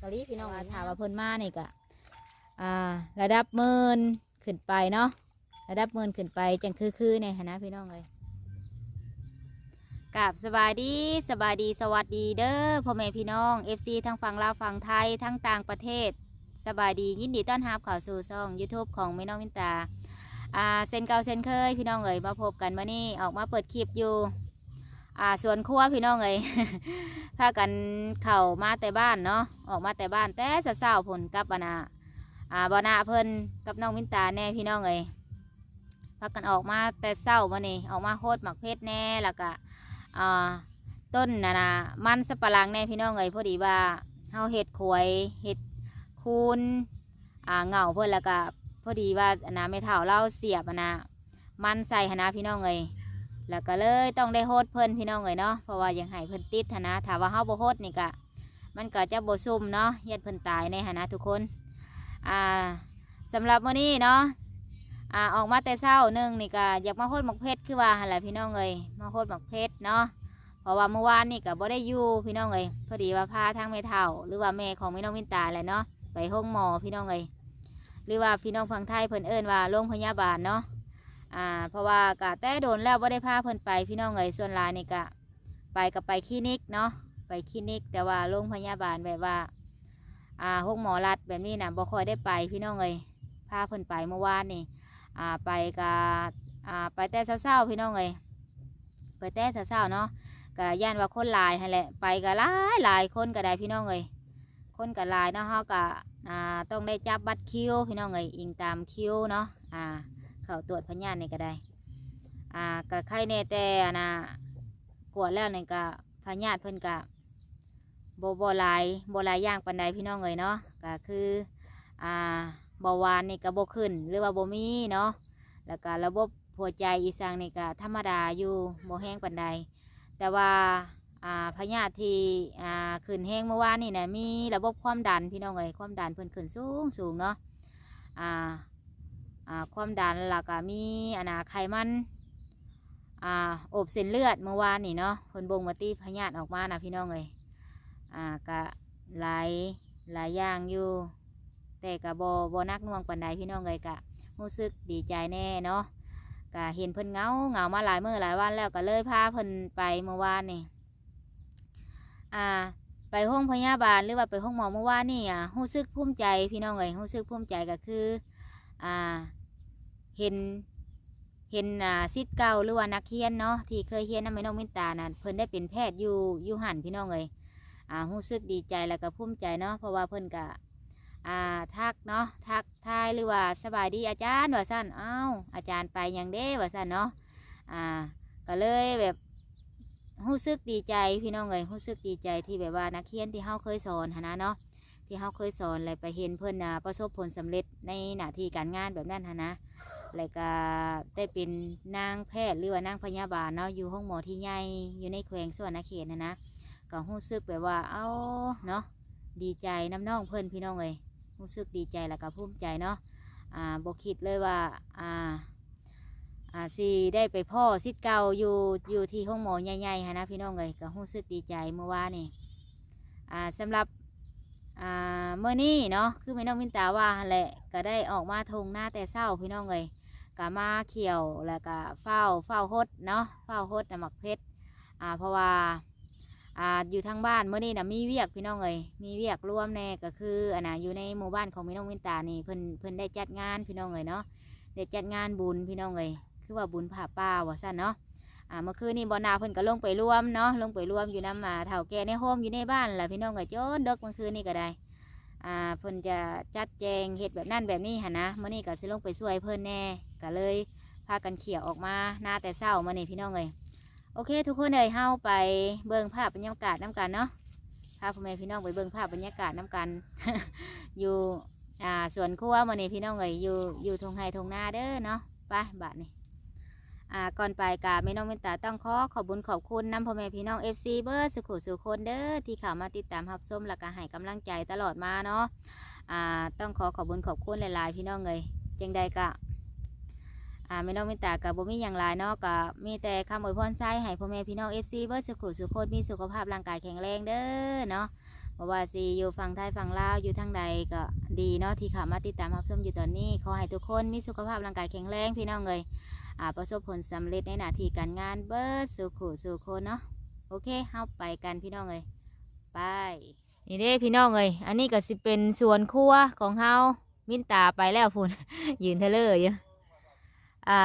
กะลีพี่น้องถามว่าเพิ่นมานี่ก็อ่า ระดับหมื่นขึ้นไปเนาะระดับหมื่นขึ้นไปจังคือคือในคณะพี่น้องเลยกับสบายดีสบายดีสวัสดีเด้อพ่อแม่พี่น้อง FC ทั้งฝั่งลาวฝั่งไทยทั้งต่างประเทศ สบายดียินดีต้อนรับเข้าสู่ช่อง YouTube ของแม่น้องมินตาอ่าเซนเก่าเซนเคยพี่น้องเอ๋ยมาพบกันมานี่ออกมาเปิดคลิปอยู่ อ่าสวนครัวพี่น้องเอ๋ยพากันเข่ามาแต่บ้านเนาะออกมาแต่บ้านแต่เศร้าผลกับบานาอ่าบานาเพิ่นกับน้องมินตาแน่พี่น้องเอ๋ยพากันออกมาแต่เศร้ามาเนี่ออกมาโคตรหมักเพชรแน่แล้วก็อ่าต้นนะนะมันสับปะหลังแน่พี่น้องเอ๋ยพอดีว่าเฮาเห็ดขวยเห็ดคูนอ่าเงาเพิ่นแล้วก็พอดีว่านะไม่เท่าเล่าเสียบนะมันใส่หนะพี่น้องเอ้ย แล้วก็เลยต้องได้โฮดเพิ่นพี่น้องเอ้ยเนาะเพราะว่ายังให้เพิ่นติดนนะถ้าว่าเฮาบ่โฮดนี่ก็มันก็จะบ่ซุ่มเนาะยัดเพิ่นตายในหนนะทุกคนอ่าสำหรับมื้อนี้เนาะอ่าออกมาแต่เช้าหนึงนี่ก็อยากมาโฮดหมกเพชรคือว่าหั่นแหละพี่น้องเอ้ยมาโฮดหมกเพชรเนาะเพราะว่าเมื่อวานนี่ก็บ่ได้อยู่พี่น้องเอ้ยพอดีว่าพาทางแม่เฒ่า หรือว่าแม่ของแม่น้องวินตาแหละเนาะไปห้องหมอพี่น้องเอ้ยหรือว่าพี่น้องฝั่งไทยเพิ่นเอิ้นว่าโรงพยาบาลเนาะ อ่า เพราะว่ากะแต่โดนแล้วบ่าได้พาเพิ่นไปพี่น้องเอ้ยส่วนลายนี่กะไปกับไปคลินิกเนาะไปคลินิก แต่ว่าโรงพยาบาลแบบว่า อ่าห้องหมอรัดแบบนี้นะบ่ค่อยได้ไปพี่น้องเอ้ยพาเพิ่นไปเมื่อวานนี่อ่าไปกะอ่าไปแต่เช้าๆพี่น้องเอ้ยไปแต่เช้าๆเนาะกะย่านว่าคนลายหั่นแหละไปกะหลายหลายคนก็ได้พี่น้องเอ้ยคนก็หลายเนาะเฮากะอ่าต้องได้จับบัตรคิวพี่น้องเอ้ยอิงตามคิวเนาะอ่า เข้าตรวจพยานนี่ก็ได้ อ่าก็ใครแน่แต่อันนะกวดแล้วนี่ก็พยาธิเพิ่นก็บ่บ่หลายบลายย่างปานใดพี่น้องเอ้ยเนาะก็คืออ่าเบาหวานนี่ก็บ่ขึ้น หรือว่าบมีเนาะแล้วก็ระบบหัวใจอีสังนี่ก็ธรรมดาอยู่บ่แห้งปานใดแต่ว่าอ่าพยาธิที่อ่าขึ้นแห้งเมื่อวานนี่นะมีระบบความดันพี่น้องเอ้ยความดันเพิ่นขึ้นสูงสูงเนาะอ่า ความดันแล้วก็มีอนาไขมันอ่าอบเส้นเลือดเมื่อวานนี่เนาะเพิ่นบ่งมาตีพยาธิออกมานะพี่น้องเอ้ยอ่าก็หลายหลายอย่างอยู่ แต่ก็บ่บ่นักน่วงปานใดพี่น้องเอ้ยก็รู้สึกดีใจแน่เนาะก็เห็นเพิ่นเหงาเหงามาหลายเมื้อหลายวันแล้วก็เลยพาเพิ่นไปเมื่อวานนี่อ่าไปห้องพยาบาลหรือว่าไปห้องหมอเมื่อวานนี่อะรู้สึกภูมิใจพี่น้องเอ้ยรู้สึกภูมิใจก็คืออ่า เห็นเห็นอ่าซิทธิ์เก่าหรือว่านักเรียนเนาะที่เคยเรียนน้ำไม่น้องมินตาน่ะเพิ่นได้เป็นแพทย์อยู่อยู่หันพี่น้องเอ้ยอ่ารู้สึกดีใจแล้วก็ภูมิใจเนาะเพราะว่าเพิ่นก็อ่าทักเนาะทักทายหรือว่าสบายดีอาจารย์ว่าสั้นอ้าวอาจารย์ไปยังเด้ว่าสั้นเนาะอ่าก็เลยแบบรู้สึกดีใจพี่น้องเลยรู้สึกดีใจที่แบบว่านักเรียนที่เฮาเคยสอนหนนะเนาะที่เฮาเคยสอนเลยไปเห็นเพื่อนนะประสบผลสำเร็จในหน้าที่การงานแบบนั้นหั้นนะ แล้วก็ได้เป็นนางแพทย์หรือว่านางพยาบาลเนาะอยู่ห้องหมอที่ใหญ่อยู่ในแขวงสวรรณเขตนะนะก็รู้สึกแบบว่าเอ้าเนาะดีใจน้ำน้องเพื่อนพี่น้องเลยรู้สึกดีใจแล้วก็ภูมิใจเนาะอ่าบกคิดเลยว่าอ่าอ่าสิได้ไปพ่อซิดเก่าอยู่อยู่ที่ห้องหมอใหญ่ๆฮะนะพี่น้องเลยก็รู้สึกดีใจเมื่อวานนี่อ่าสำหรับอ่าเมื่อนี้เนาะคือพี่น้องมินตาว่าแหละก็ได้ออกมาทงหน้าแต่เศร้าพี่น้องเลย ก็มาเขียวแล้วก็เฝ้าเฝ้าฮดเนาะเฝ้าฮดน้ำหมักเพชรอ่าเพราะว่าอ่าอยู่ทางบ้านเมื่อนี้นะมีเวียกพี่น้องเลยมีเวียกร่วมแน่ก็คืออันน่ะอยู่ในหมู่บ้านของพี่น้องมินตานี่เพิ่นเพิ่นได้จัดงานพี่น้องเลยเนาะได้จัดงานบุญพี่น้องเลยคือว่าบุญผ่าป่าว่าสั้นเนาะอ่าเมื่อคืนนี้บอนาเพิ่นก็ลงไปร่วมเนาะลงไปร่วมอยู่น้ำมาเถ่าแก่ในโฮมอยู่ในบ้านแหละพี่น้องก็จนเด็กเมื่อคืนนี้ก็ได้อ่าเพิ่นจะจัดแจงเฮ็ดแบบนั่นแบบนี้หั่นนะมื้อนี้ก็สิลงไปช่วยเพิ่นแน่ ก็เลยพากันเขี่ยออกมาหน้าแต่เช้ามื้อนี้พี่น้องเอ้ยโอเค ทุกคนเอ้ยเฮาไปเบิ่งภาพบรรยากาศน้กันเนาะพาพ่อแม่พี่น้องไปเบิ่งภาพบรรยากาศน้กัน อยู่อ่าสวนครัวมื้อนี้พี่น้องเอ้ยอยู่อยู่ทงไห้ทงนาเด้อเนาะไปบาทนี่อ่าก่อนไปกาแม่น้องเมตตาต้องขอขอบคุญขอบคุณน้ำพ่อแม่พี่น้องเอฟซีเบอร์สุขุสุคนเด้อที่เข้ามาติดตามรับชมและก็ให้กำลังใจตลอดมาเนาะอ่าต้องขอขอบคุญขอบคุณหลายๆ พี่น้องเลยจังใดกะ อ่าแม่น้องเมตตากับบ่มีอย่างไรเนาะก็มีแต่คำอวยพรใส่ให้พ่อแม่พี่น้องเอฟซีเบอร์สุขุสุคนมีสุขภาพร่างกายแข็งแรงเด้อเนาะบราะว่าสิอยู่ฝั่งไทยฝั่งลาวอยู่ทางใดก็ดีเนาะที่ข้ามาติดตามรับชมอยู่ตอนนี้ขอให้ทุกคนมีสุขภาพร่างกายแข็งแรงพี่น้องเลยอ่าประสบผลสำเร็จในหน้าที่การงานเบิดสู่ขู่สู่คนเนาะโอเคเฮาไปกันพี่น้องเลยไปนี่เด้พี่น้องเลยอันนี้ก็สิเป็นสวนครัวของเฮามินตาไปแล้วพุ่นยืนเทเลอร์อยู่ อ่า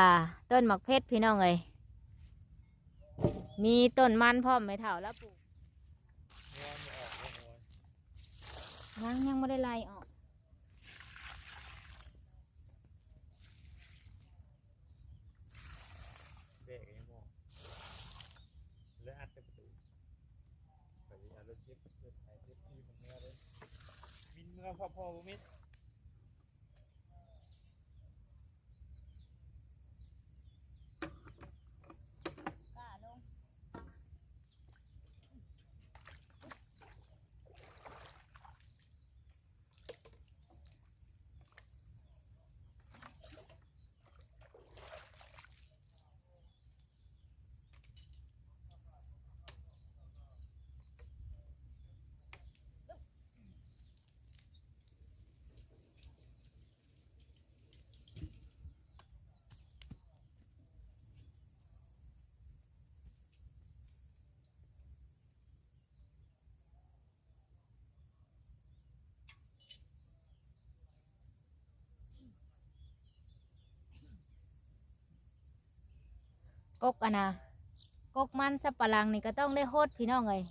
ต้นหมักเพชรพี่น้องเลยมีต้นมันพร้อมไหมเท่าแล้วปลูกยังยังไม่ได้ไล่ออก เบรกยังมองแล้วอัดประตูไปดิเอารถเจ็บรถไถเจ็บที่มันเมื่อเลยมินเมื่อพ่อพ่อบ่มินก กกอะนะกกมันสับปะหลังนี่ก็ต้องได้โฮดพี่น้องเลย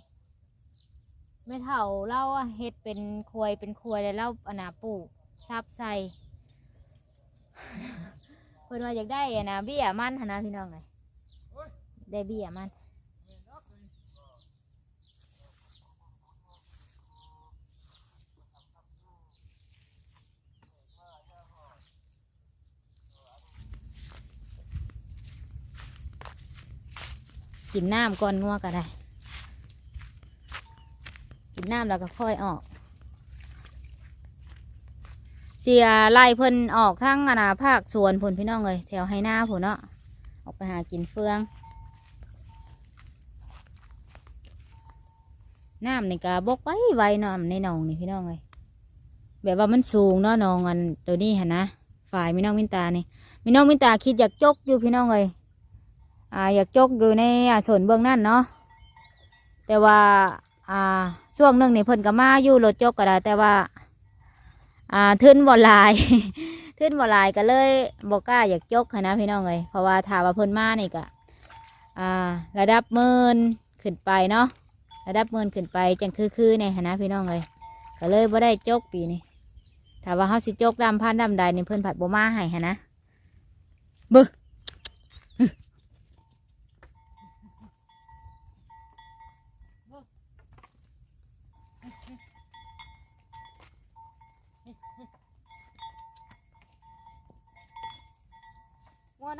ไม่เท่าเล่าเฮ็ดเป็นควยเป็นควยแล้วเราอะนะปลูกซับใส่เพิ่นว่าอยากได้อะนะเบี้ยมันหนนะพี่น้องเลยได้เบี้ยมัน กินน้ำก่อนงัวก็ได้ กินน้ำแล้วก็ค่อยออก เสียไล่เพิ่นออกทั้งอนาภาคสวนผลพี่น้องเลยแถวให้หน้าผลเนาะออกไปหากินเฟืองน้ำในก็บกไว้ไว้น้ำในหนองนี่พี่น้องเลยแบบว่ามันสูงเนาะนองอันตัวนี้หันนะฝ่ายพี่น้องมินตานี่พี่น้องมินตาคิดอยากจกอยู่พี่น้องเลย อ่าอยากจกอยู่ในส่วนเบื้องนั่นเนาะแต่ว่าอ่าช่วงหนึ่งนี่เพิ่นก็มาอยู่รถจกก็ได้แต่ว่า อ่าทึนบ่ลาย ทึนบ่ลายก็เลยบอกกล้าอยากจกนะพี่น้องเลยเพราะว่าถาว่าเพิ่นมานี่ก็อ่า ระดับหมื่นขึ้นไปเนาะระดับหมื่นขึ้นไปจังคือคือในในนะพี่น้องเลยก็เลยบ่ได้จกปีนี้ถาว่าเฮาสิจกดำพันดำใดนี่เพิ่นผัดบ่มาให้นะบึ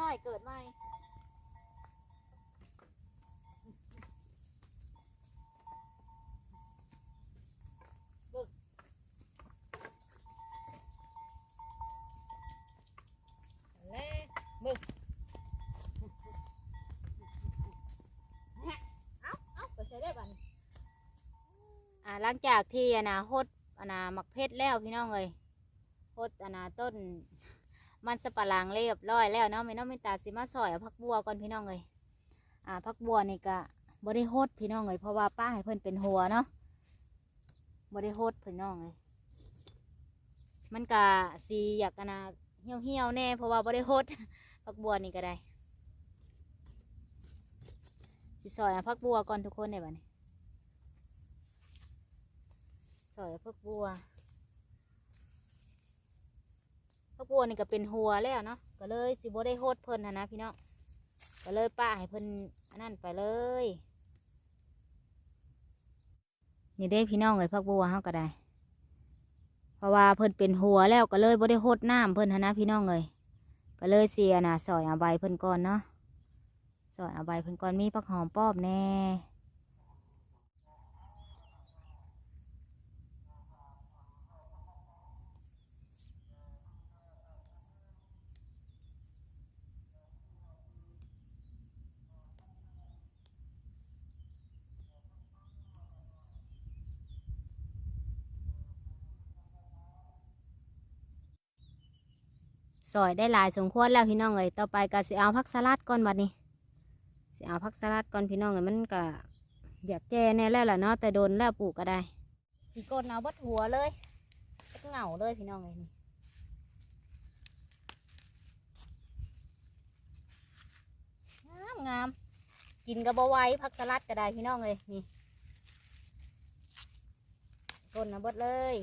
น้อยเกิดใหม่บึกเล่บึกเอาเอาไปใส่ได้บัดนอ่าหลังจากที่อนาฮดอนาหมักเพชรแล้วพี่น้องเลยฮดอนาต้น มันสบปะหลังเรียบร้อยแล้วเนาะไม่น้องไม่ตาสิมาซอยเอาพักบัวก่อนพี่น้องเลยอ่าพักบัวนี่ก็บ่ได้โฮดพี่น้องเลยเพราะว่าป้าให้เพิ่นเป็นหัวเนาะบ่ได้โฮดพี่น้องเลยมันก็สีอยากกันนะเหี่ยวเหี่ยวแน่เพราะว่าบ่ได้โฮดพักบัวนี่ก็ได้สิซอยเอาพักบัวก่อนทุกคนได้บ่เนี่ยซอยพักบัว พระบัวนี่ก็เป็นหัวแล้วเนาะก็เลยสิบ่ได้โฮดเพิ่นนะนะพี่น้องก็เลยป้าให้เพิ่นนนั้นไปเลยนี่ได้พี่น้องเลยพักบัวเฮาก็ได้ เพราะว่าเพิ่นเป็นหัวแล้วก็เลยบ่ได้โฮดน้ำเพิ่นนนะพี่น้องเลยก็เลยเสียนะสอยเอาใบเพิ่นก่อนเนาะสอยเอาใบเพิ่นก่อนมีผักหอมป้อมแน่ ซอยได้หลายสมควรแล้วพี่น้องเอ้ยต่อไปก็สิเอาผักสลัดก่อนบัดนี้สิเอาผักสลัดก่อนพี่น้องเอ้ยมันก็อยากแก่แน่แล้วล่ะเนาะแต่โดนแล้วปลูกก็ได้สิกดเอาบัดหัวเลยเหงาเลยพี่น้องเอ้ยนี่งามงามกินกับบไว้ผักสลัดก็ได้พี่น้องเอ้ยนี่กดเอาบดเลย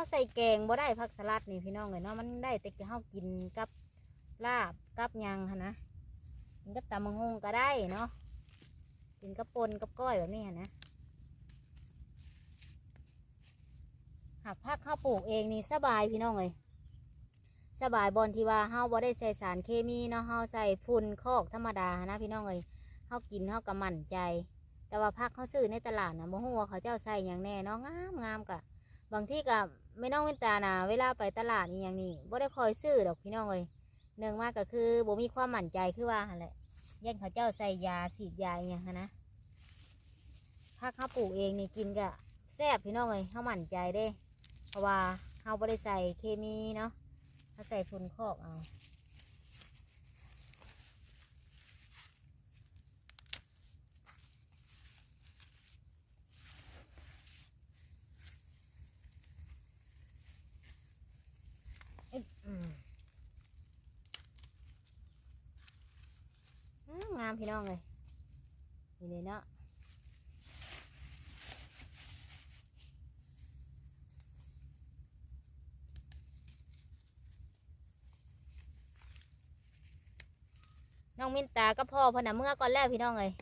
เขาใส่แกงบ่ได้ผักสลัดนี่พี่น้องเลยเนาะมันได้แต่เขากินกับลาบกับยังหั้นะกินกับตำมังฮงก็ได้เนาะกินกับปนกับก้อยแบบนี้หั้นะหากพักเขาปลูกเองนี่สบายพี่น้องเลยสบายบอนที่ว่าเฮาบ่ได้ใส่สารเคมีเนาะเฮาใส่ฝุ่นคอกธรรมดานะพี่น้องเลยเฮากินเฮาก็มั่นใจ แต่ว่าพักเขาซื้อในตลาดนะบ่ฮู้ว่าเขาเจ้าใส่หยังแน่เนาะงามงามกะบางที่กับ ไม่น้องเว้นตานะเวลาไปตลาดนี่อย่างนี้บ่ได้คอยซื้อดอกพี่น้องเลยเนื่องมากก็คือบ่มีความมั่นใจคือว่าหั่นแหละยันเขาเจ้าใส่ยาสีดยาอหย่างหั้นนะถ้าเขาปลูกเองนี่กินก็แซ่บพี่น้องเลยเขามั่นใจเด้ เพราะว่าเขาบ่ได้ใส่เคมีเนาะเขาใส่ฝุ่นคอกเอาอืมอ้ามพี่น้องเลยนี่เลยเนาะน้องมินตาก็พ่อพนน่ะเมื่อก่อนแล้วพี่น้องเลย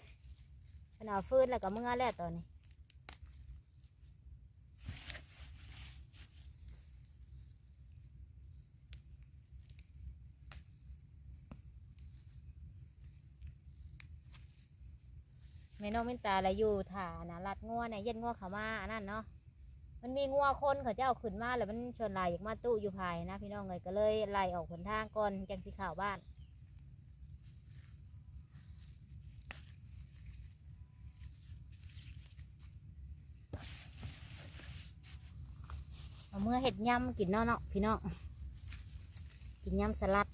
เพนเอาฟื้นแล้วก็เมื่อแล้วตอนนี้ แม่น้องมินตาอะไรอยู่ถ่านะรัดงัวเนี่ยเย็นงัวเขามาอันนั้นเนาะมันมีงัวคนเขาเจ้าขึ้นมาแล้วมันชวนลายอยากมาตู้อยู่ภายนะพี่น้องเลยก็เลยไล่ออกหนทางก่อนจังสีขาวบ้านเอาเมื่อเห็ดยำกินเนาะเนาะพี่น้องกินยำสลัด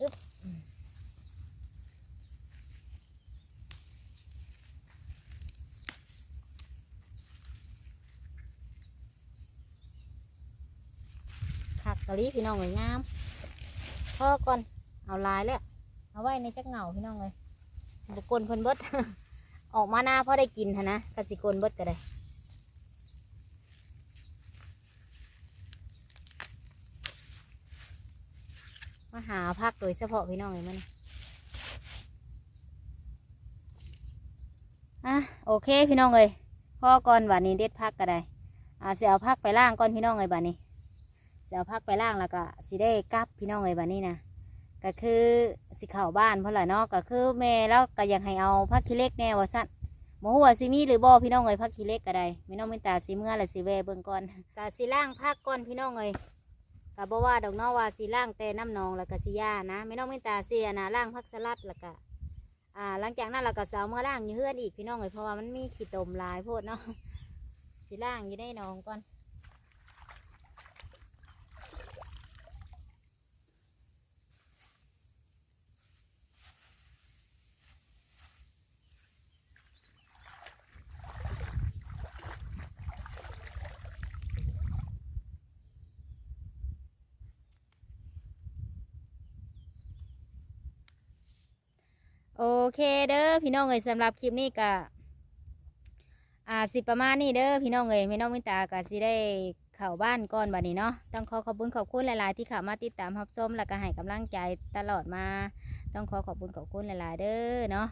อึ๊บผั กะลิพี่น้องเลยงามพ่อก่อนเอาลายแล้วเอาไว้ในจักเหงาพี่น้องเลยบุกลเพิ่นเบิด ออกมาหน้าพอได้กินหนนะกสิกลเบิดก็ได้มาหาพักโดยเฉพาะพี่น้องเลยมันอะโอเคพี่น้องเลยพ่อก่อนวันนี้เด็ดพักก็ได้อ่าเสียเอาพักไปล่างก่อนพี่น้องเลยบัดนี้ เสียเอาพักไปล่างแล้วก็สิได้กลับพี่น้องเลยบัดนี้นะก็คือสิเข้าบ้านเพราะอะไรเนาะก็คือแม่แล้วก็ยากให้เอาพักขี้เล็กแน่ว่าสั้นโมหัวาสิมีหรือบ่พี่น้องเลยพักขี้เล็กก็ได้ไม่น้องเป็นตาสีเมื่อและสิแวเบิ่งก่อนก็สิล่างพักก่อนพี่น้องเลยก็บอกว่าดอกนอว่าสีล่างแต่น้ำนองแล้วก็สียานะไม่ต้องเมนตาเสียนะล่างพักสลัดแล้วก็อ่าหลังจากนั้นเราก็สาวเมื่อล่างอยู่เฮือนอีกพี่น้องเลยเพราะว่ามันมีขี้ตมลายโพดเนาะสีล่างอยู่ในหนองก่อน เคเด้อพี่น้องเลยสำหรับคลิปนี้ก็อ่าสิประมาณนี้เด้อพี่น้องเลยไม่น้องมินตาก็สิได้เข้าบ้านก่อนบัดนี้เนาะต้องขอขอบคุณขอบคุณหลาย ๆ ที่เข้ามาติดตามรับชมแล้วก็ให้กำลังใจตลอดมา ต้องขอขอบคุณขอบคุณหลาย ๆ เด้อเนาะ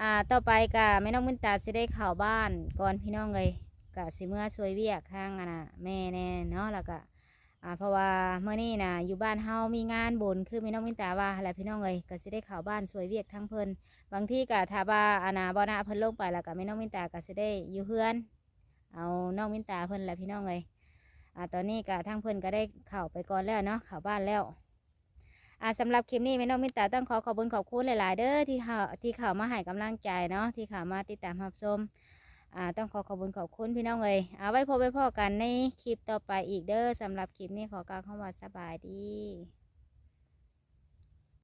อ่าต่อไปก็แม่น้องมินตาสิได้เข้าบ้านก่อนพี่น้องเลยก็สิเมื่อช่วยเวียกข้างอะนะแม่แน่เนาะแล้วก็ อ่าเพราะว่าเมื่อนี้นะอยู่บ้านเฮามีงานบุญคือม่น้องมินตาว่าอะไรพี่น้องเลยก็สิได้ข้าวบ้านช่วยเวียกทั้งเพิ่นบางที่ก็ถ้าว่าอานาบอนาเพิ่นลงไปแล้วก็แม่น้องมินตาก็สิได้อยู่เฮือน เอาน้องมินตาเพิ่นแหละพี่น้องเลยอ่าตอนนี้ก็ทั้งเพิ่นก็ได้ข้าวไปก่อนแล้วเนาะข้าวบ้านแล้วอ่าสำหรับคลิปนี้แม่น้องมินตาต้องขอขอบคุณขอบคุณหลาย ๆ เด้อที่ข้าวที่ข้าวมาให้กำลังใจเนาะที่ข้าวมาติดตามรับชม อ่าต้องขอขอบคุณขอบคุณพี่น้องเลยเอาไว้พบไว้พ่อกันในคลิปต่อไปอีกเด้อสำหรับคลิปนี้ขอกล่าวคำว่าสบายดี